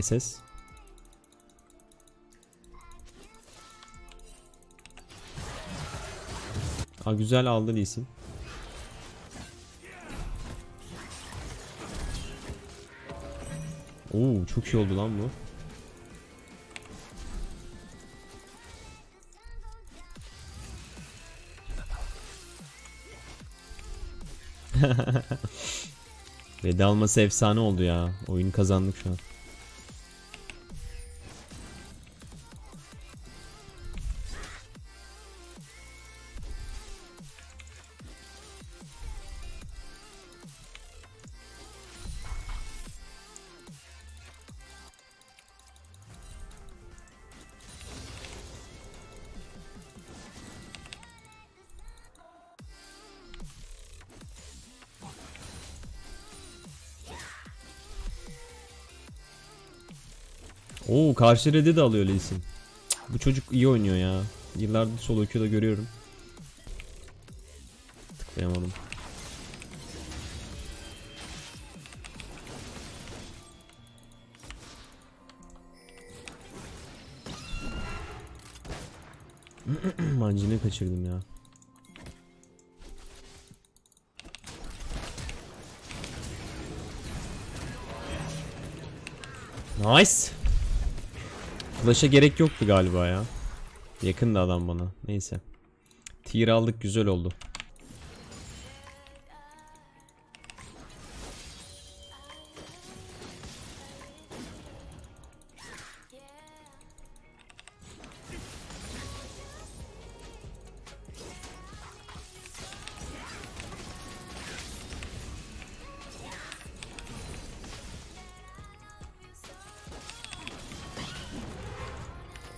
SS. Aa güzel aldı Lee Sin. Oo çok iyi oldu lan bu. Veda alması efsane oldu ya. Oyunu kazandık şu an. Oo karşı red'i de alıyor Lee Sin. Cık, Bu çocuk iyi oynuyor ya. Yıllardır solo queue'da görüyorum. Tıklayamadım. Mancını kaçırdım ya. Nice. Flash'a gerek yoktu galiba ya. Yakındı adam bana. Neyse. Tier aldık güzel oldu.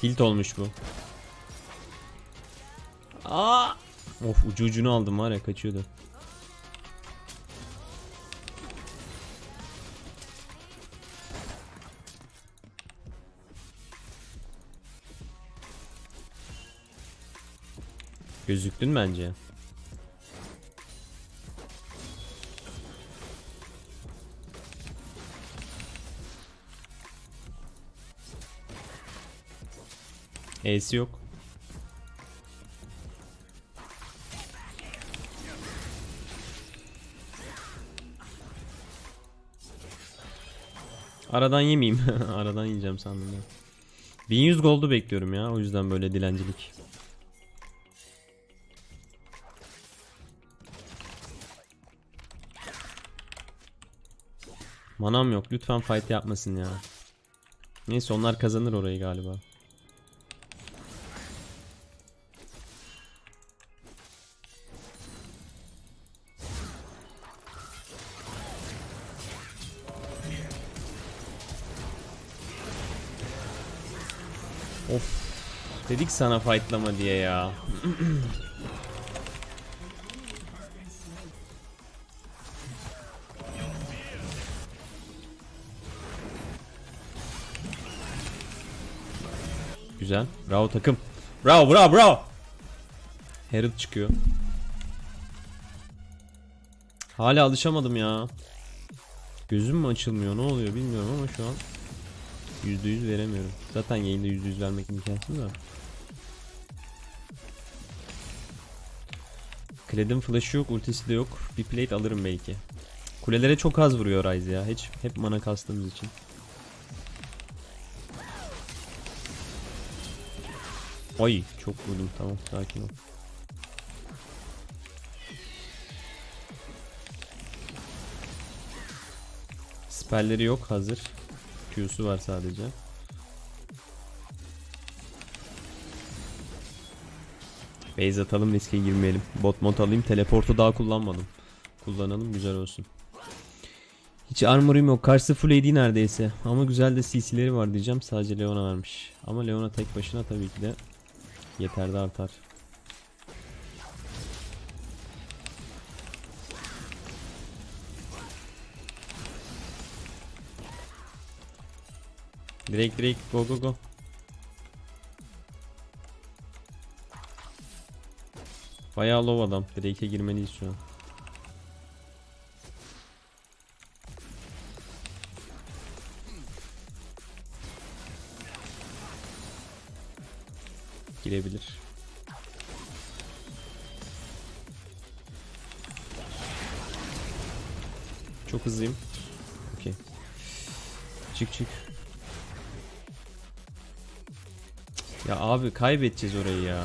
Tilt olmuş bu. Aa! Of ucu ucunu aldım var ya kaçıyordu. Gözüktün bence. E'si yok. Aradan yemeyeyim. Aradan yiyeceğim sandım ya. 1100 gold'u bekliyorum ya. O yüzden böyle dilencilik. Manam yok. Lütfen fight yapmasın ya. Neyse onlar kazanır orayı galiba. Of. Dedik sana fightlama diye ya. Güzel. Bravo takım. Bravo bravo bravo. Herald çıkıyor. Hala alışamadım ya. Gözüm mü açılmıyor ne oluyor bilmiyorum ama şu an %100 veremiyorum. Zaten yayında %100 vermek imkansız da. Kredim flash'ı yok, ultisi de yok. Bir plate alırım belki. Kulelere çok az vuruyor Ryze ya. Hiç hep mana kastığımız için. Ay çok vurdum tamam sakin ol. Spellleri yok hazır. Q'su var sadece. Base atalım riske girmeyelim. Bot mod alayım. Teleportu daha kullanmadım. Kullanalım güzel olsun. Hiç armor'um yok. Karşısı full AD neredeyse. Ama güzel de CC'leri var diyeceğim. Sadece Leona vermiş. Ama Leona tek başına tabii ki de yeter de artar. Direkt direkt go go go. Bayağı low adam. Drake'e girmeliyiz şu an. Girebilir. Çok hızlıyım. Okey. Çık çık. Ya abi kaybedeceğiz orayı ya.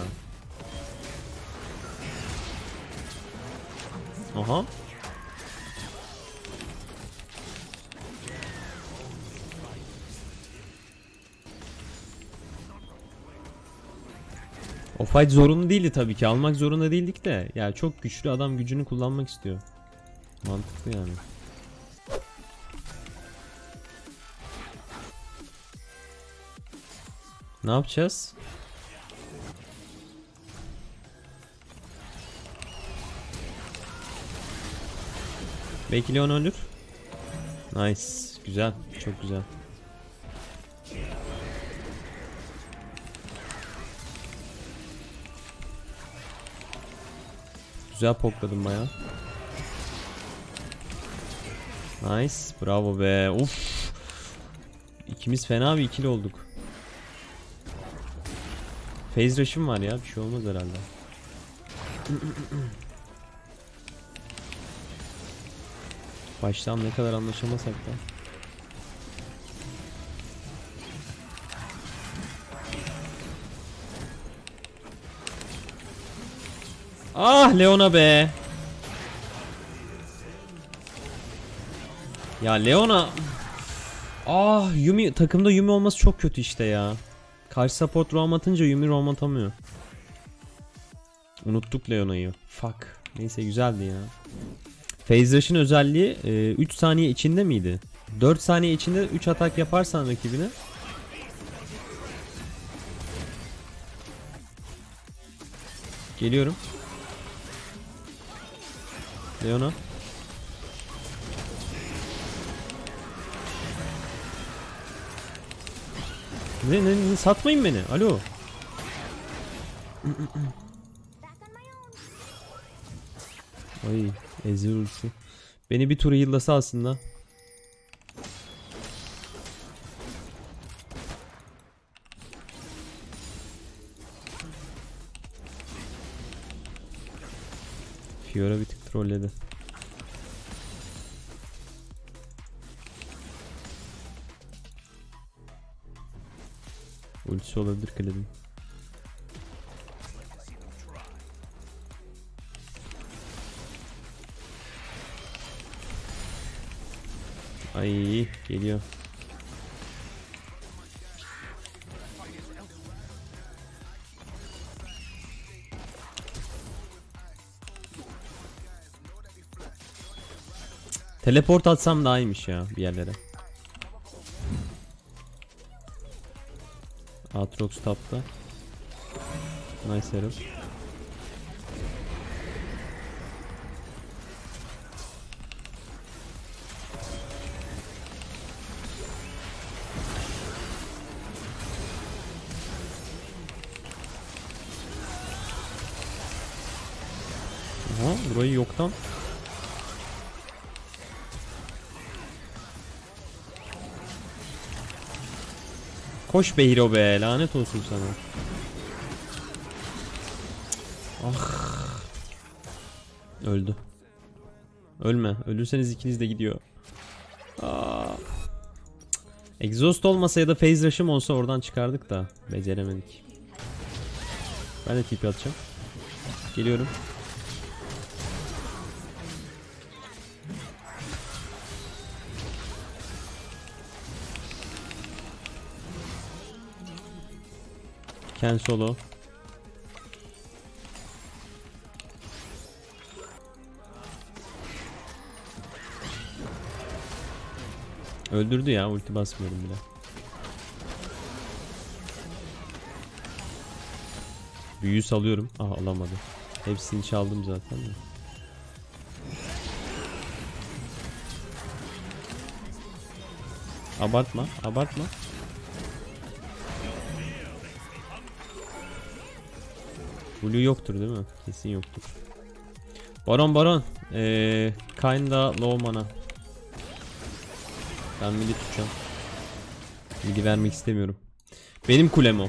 Aha. O fight zorunlu değildi tabii ki. Almak zorunda değildik de. Ya çok güçlü adam gücünü kullanmak istiyor. Mantıklı yani. Ne yapacağız? Belki Leon ölür. Nice. Güzel. Çok güzel. Güzel pokladım baya. Nice. Bravo be. Uf. İkimiz fena bir ikili olduk. Phase rush'ım var ya. Bir şey olmaz herhalde. Baştan ne kadar anlaşamasak da. Ah Leona be. Ya Leona. Ah Yumi takımda Yumi olması çok kötü işte ya. Karşı support roam atınca Yumi roam atamıyor. Unuttuk Leona'yı. Fuck. Neyse güzeldi ya. Phase Rush'ın özelliği e, 3 saniye içinde miydi? 4 saniye içinde 3 atak yaparsan rakibine Geliyorum. Leona. Ne, ne, ne satmayın beni. Alo. Ay ezir ulti. Beni bir tur yıllasa aslında. Fiora bir tık trolledi. Ultisi olabilir Kledin. Ay geliyor. Teleport atsam daha iyiymiş ya bir yerlere. Aatrox tapta. Nice herif. Aha burayı yoktan Koş be hero be lanet olsun sana. Ah. Öldü. Ölme. Ölürseniz ikiniz de gidiyor. Aa. Exhaust olmasa ya da phase rush'ım olsa oradan çıkardık da beceremedik. Ben de TP atacağım. Geliyorum. Ken solo. Öldürdü ya ulti basmıyorum bile. Büyüyü salıyorum. Aha alamadı. Hepsini çaldım zaten de. Abartma, abartma. Blue yoktur değil mi? Kesin yoktur. Baron baron. Ee, kinda low mana. Ben midi tutacağım. Bilgi vermek istemiyorum. Benim kulem o.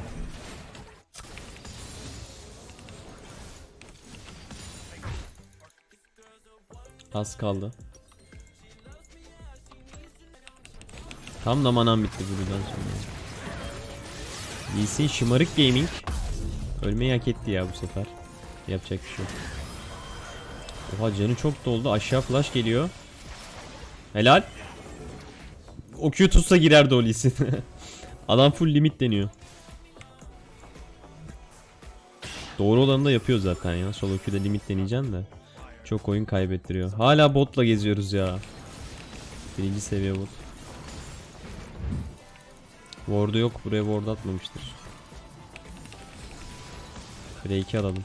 Az kaldı. Tam da manam bitti buradan sonra. Yiğsin Şımarık Gaming Ölmeyi hak etti ya bu sefer. Yapacak bir şey yok. Oha canı çok doldu. Aşağı flash geliyor. Helal. O Q tutsa girerdi o Lee Sin. Adam full limit deniyor. Doğru olanı da yapıyor zaten ya. Solo Q'da limit deneyeceksin de. Çok oyun kaybettiriyor. Hala botla geziyoruz ya. Birinci seviye bot. Ward'u yok. Buraya ward atmamıştır. Break'i alalım.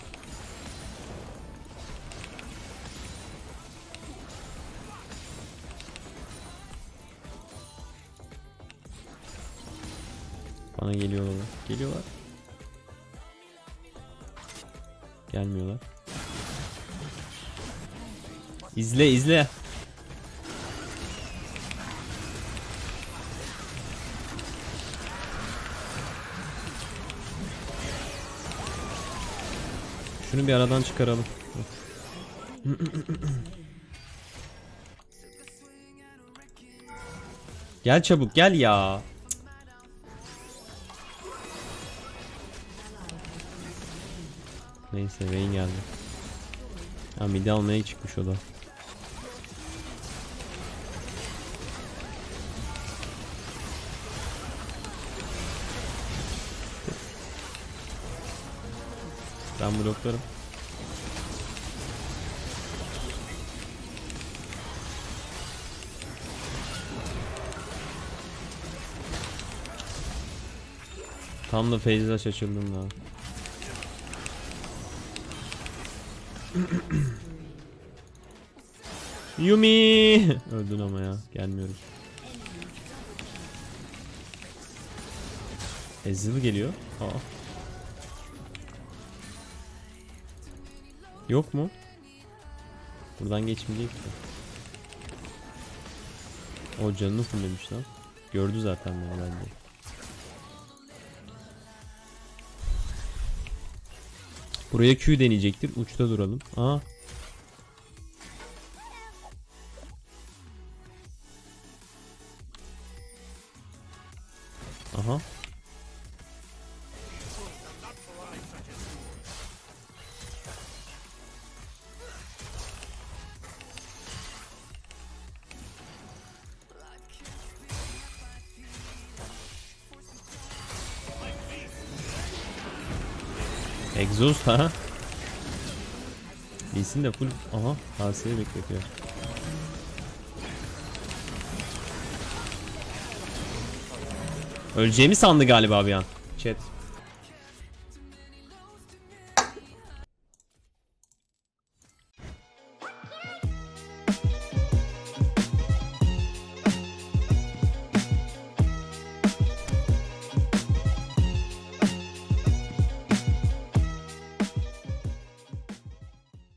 Bana geliyorlar. Geliyorlar. Gelmiyorlar. İzle izle. Şunu bir aradan çıkaralım. Gel çabuk gel ya. Neyse Vayne geldi. Ha midi almaya çıkmış o da. Ben bloklarım. Tam da Feyza şaşırdım da. Yumi! Öldün ama ya. Gelmiyoruz. Ezreal geliyor. Aa. Yok mu? Buradan geçmeyecek mi? O canını fullemiş lan. Gördü zaten beni bence. Buraya Q deneyecektir. Uçta duralım. Aa. Exhaust ha. Lee'sin de full aha HS'yi bekletiyor. Öleceğimi sandı galiba bir an. Chat.